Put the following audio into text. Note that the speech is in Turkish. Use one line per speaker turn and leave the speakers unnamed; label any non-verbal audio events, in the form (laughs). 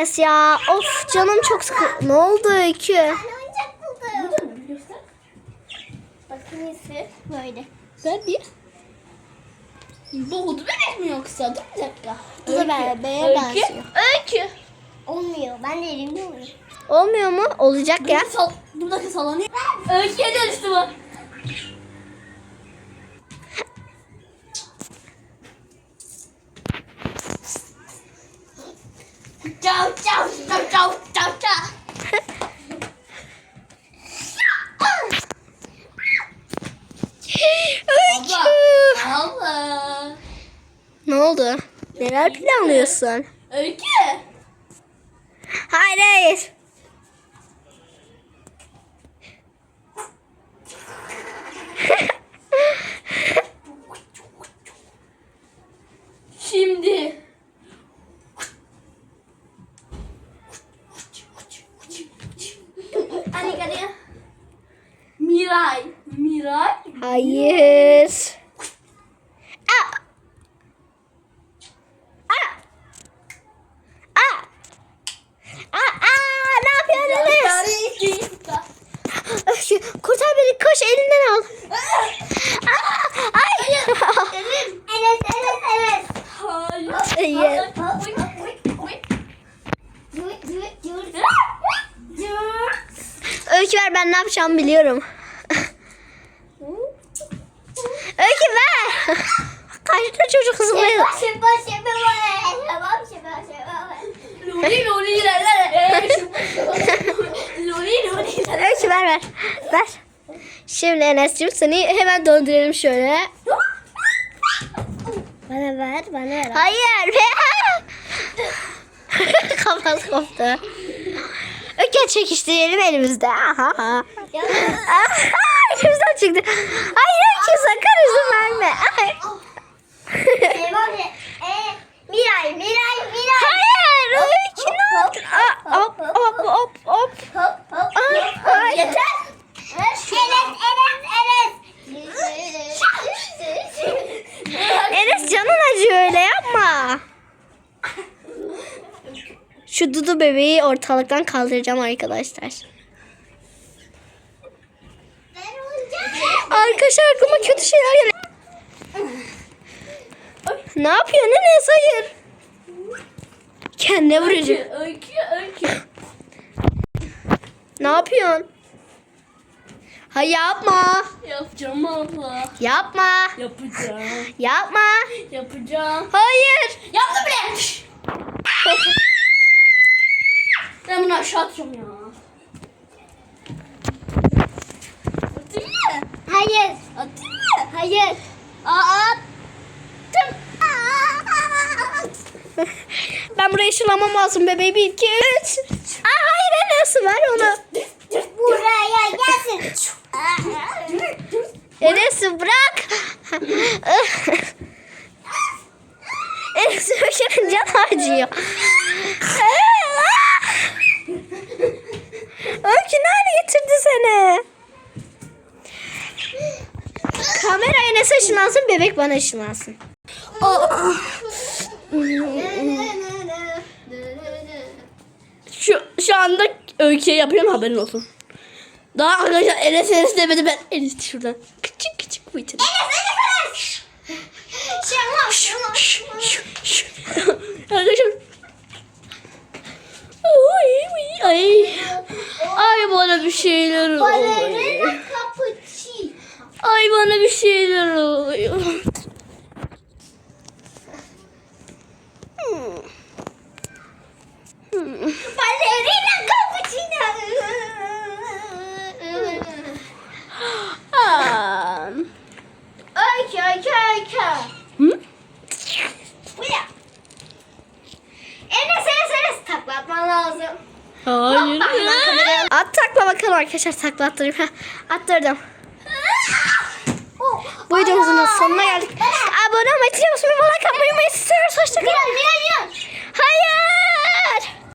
Enes ya of canım çok sıkı. Ne oldu Öykü?
Ben oyuncak buldum.
Burada mı? Göster.
Bakın iyisi böyle.
Ver bir. Bu hudu bebek mi yoksa? Dur bir dakika.
Bu da bebeğe
Öykü.
benziyor.
Öykü.
Olmuyor. Ben de elimde oluyor.
Olmuyor mu? Olacak ya.
Burada sal buradaki sallanıyor. Öyküye dönüştü bu. Çav çav çav çav çav çav.
Öykü.
Allah.
Ne oldu? Neler planlıyorsun?
Öykü.
Hayır hayır.
Miray. Miray.
Hayır. Aa! Aa! Aa! Aa! Aa! Ne yapıyorsun Enes? Öykü, Kurtar beni koş elinden al. Aa! Ay!
Evet, evet, evet.
Hayır.
Hayır. Öykü ver ben ne yapacağımı biliyorum. Öykü ver. Kaçta çocuk zıplıyor.
Şeba, şeba, şeba. Tamam, şeba, şeba.
Loli loli la. Loli loli la.
Öykü ver ver. Ver. Şimdi Enes'cim seni hemen döndürelim şöyle.
Bana ver, bana ver.
Hayır. (laughs) Kafası koptu. Öykü çekiştirelim elimizde. Aha. Çıktı. Hayır Öykü sakın izin verme. Ay.
şeba, şeba. Ee, Miray, Miray, Miray.
Hayır ne yaptın? Aa, Hop hop hop hop.
Hop, hop.
Ay.
Yeter. Enes, Enes, Enes.
Enes canın acıyor öyle yapma. Şu Dudu bebeği ortalıktan kaldıracağım arkadaşlar.
Ben oyuncak.
Arkadaşlar aklıma kötü şeyler geliyor. Ne yapıyor Enes? Hayır. Kendine
öykü, öykü.
Ne yapıyorsun? Ha yapma.
Yapacağım abla.
Yapma.
Yapacağım.
Yapma.
Yapacağım.
Hayır.
Yaptım bile. (laughs) Ben bunu aşağı atacağım ya. Atayım mı?
Hayır,
Atayım mı?
Hayır.
Aa, attım. (laughs)
Ben buraya ışınlamam lazım bebeği. Bir, iki, üç. Aa, hayır Enes ver onu.
Buraya gelsin. (laughs)
Enes bırak. Enes Öykü'nün canı acıyor. (laughs) Öykü nerede getirdi seni? Kamera Enes'e ışınlansın, bebek bana ışınlansın.
Şu, şu anda öyküye yapıyorum haberin olsun. Daha arkadaşlar Enes Enes demedi ben Enes şuradan. Küçük küçük bitirdim.
Şema, şema.
Arkadaşlar. Ay, ay, ay. Bana bir şeyler oluyor. Ay bana bir şeyler oluyor.
Balerina cappuccino. Öykü, öykü, öykü.
Hı?
Buraya. Enes, Enes, Enes. Taklatman lazım.
Hayır.
At takla bakalım arkadaşlar takla attırayım. Heh, attırdım.
Oh,
Bu videomuzun da
ana.
Sonuna geldik. Abone olmayı, like atmayı unutmayın. Hoşçakalın.